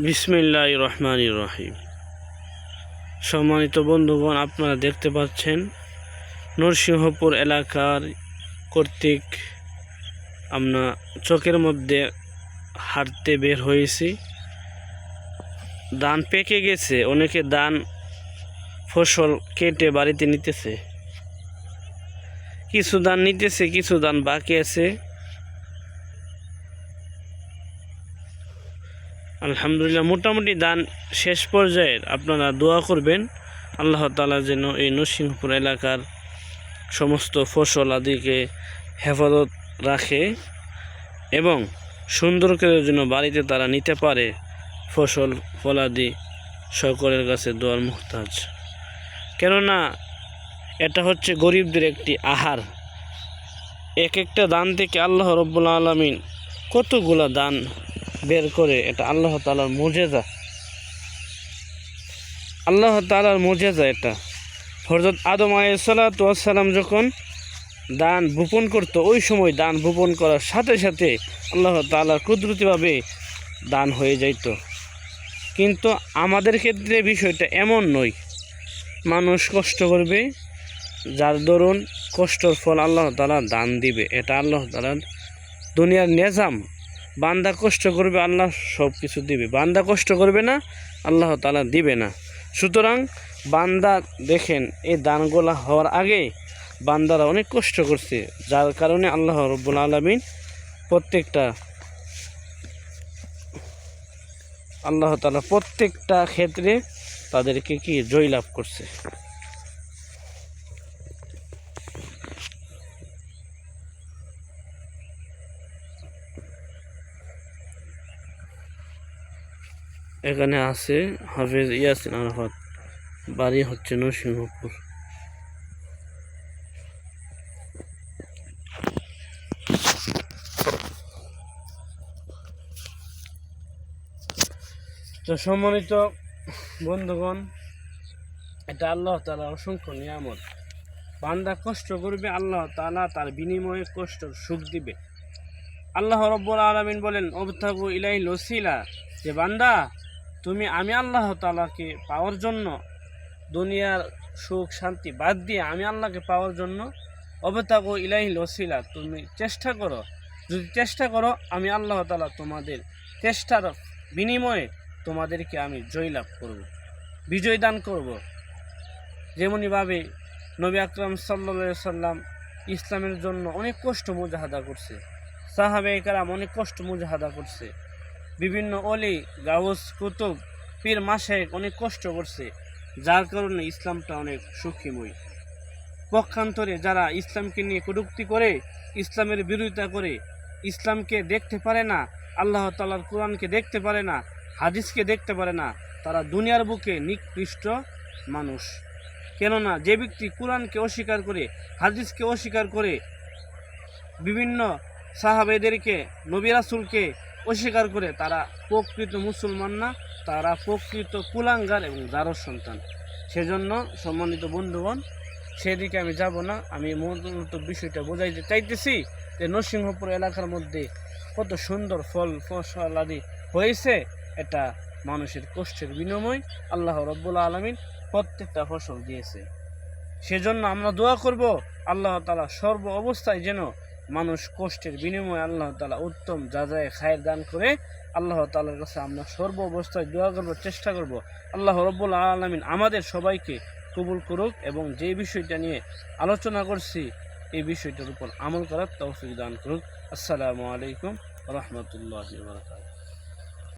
বিসমিল্লাহ রহমান রহিম। সম্মানিত বন্ধুগণ, আপনারা দেখতে পাচ্ছেন, নরসিংহপুর এলাকার কর্তৃক আমরা চোখের মধ্যে হাঁটতে বের হয়েছি। ধান পেকে গেছে, অনেকে ধান ফসল কেটে বাড়িতে নিতেছে। কিছু ধান নিতেছে, কিছু ধান বাকি আছে। আলহামদুলিল্লাহ, মোটামুটি দান শেষ পর্যায়ের আপনারা দোয়া করবেন। আল্লাহ তালা যেন এই নরসিংহপুর এলাকার সমস্ত ফসল আদিকে হেফাজত রাখে এবং সুন্দর করে যেন বাড়িতে তারা নিতে পারে ফসল, ফলাদি সকলের কাছে দোয়ার মুহতাজ। কেননা এটা হচ্ছে গরিবদের একটি আহার। এক একটা দান থেকে আল্লাহ রব্বুল আলমিন কতগুলা দান বের করে এটা আল্লাহ তালার মজেজা। আল্লাহ তালার মজেজা এটা। হরজত আদম আলাইসালাম যখন দান বপন করতো, ওই সময় দান বপন করার সাথে সাথে আল্লাহ তালার কুদরতিভাবে দান হয়ে যাইতো। কিন্তু আমাদের ক্ষেত্রে বিষয়টা এমন নয়। মানুষ কষ্ট করবে, যার দরুন কষ্টর ফল আল্লাহ তালা দান দিবে, এটা আল্লাহ তালার দুনিয়ার নেজাম। বান্দা কষ্ট করবে, আল্লাহ সব কিছু দিবে। বান্দা কষ্ট করবে না, আল্লাহ তালা দিবে না। সুতরাং বান্দা দেখেন, এই দানগুলা হওয়ার আগে বান্দারা অনেক কষ্ট করছে। যার কারণে আল্লাহ রব্বুল আলমিন প্রত্যেকটা আল্লাহ তালা প্রত্যেকটা ক্ষেত্রে তাদেরকে কি জয়লাভ করছে? এখানে আছে হাফেজ ইয়াসিন আরাফাত, বাড়ি হচ্ছে নরসিংহপুর। তো সম্মানিত বন্ধুগণ, এটা আল্লাহ তালা অসংখ্য নিয়ামত। বান্দা কষ্ট করবে, আল্লাহ তালা তার বিনিময়ে কষ্ট সুখ দিবে। আল্লাহ রব্বুল আলমিন বলেন অবতাগু ইলাই লসিলা যে বান্দা তুমি আমি আল্লাহ তালাকে পাওয়ার জন্য দুনিয়ার সুখ, শান্তি বাদ দিয়ে আমি আল্লাহকে পাওয়ার জন্য অবতাগো ইলাহি লসিলা তুমি চেষ্টা করো। যদি চেষ্টা করো, আমি আল্লাহ তালা তোমাদের চেষ্টার বিনিময়ে তোমাদেরকে আমি জয়লাভ করব, বিজয় দান করব। যেমনইভাবে নবী আকরাম সাল্লা সাল্লাম ইসলামের জন্য অনেক কষ্ট মুজাহাদা করছে সাহাবে কারাম অনেক কষ্ট মুজাহাদা করছে। বিভিন্ন অলি, গাউস, কুতুব পীর মাসেক অনেক কষ্ট করছে, যার কারণে ইসলামটা অনেক সুখীময়। পক্ষান্তরে যারা ইসলামকে নিয়ে কটুক্তি করে, ইসলামের বিরোধিতা করে, ইসলামকে দেখতে পারে না, আল্লাহ তালার কোরআনকে দেখতে পারে না, হাদিসকে দেখতে পারে না, তারা দুনিয়ার বুকে নিকৃষ্ট মানুষ। কেননা যে ব্যক্তি কোরআনকে অস্বীকার করে, হাদিসকে অস্বীকার করে, বিভিন্ন সাহাবেদেরকে, নবী রাসুলকে অস্বীকার করে তারা প্রকৃত মুসলমান না, তারা প্রকৃত কুলাঙ্গার এবং জারর সন্তান। সেজন্য সম্মানিত বন্ধুগণ, সেদিকে আমি যাব না। আমি মূলত বিষয়টা বোঝাইতে চাইতেছি যে নরসিংহপুর এলাকার মধ্যে কত সুন্দর ফল ফসল আদি হয়েছে, এটা মানুষের কষ্টের বিনিময় আল্লাহ রব্বুল আলমিন প্রত্যেকটা ফসল দিয়েছে সেজন্য আমরা দোয়া করব, আল্লাহ তালা সর্ব অবস্থায় যেন মানুষ কষ্টের বিনিময়ে আল্লাহ তালা উত্তম যা যায় খায়ের দান করে আল্লাহ তালার কাছে আমরা সর্ব অবস্থায় দোয়া করবার চেষ্টা করব। আল্লাহ রব্বুল আলমিন আমাদের সবাইকে কবুল করুক এবং যে বিষয়টা নিয়ে আলোচনা করছি, এই বিষয়টার উপর আমল করার তৌফিক দান করুক। আসসালামু আলাইকুম রহমতুল্লাহ বারকাত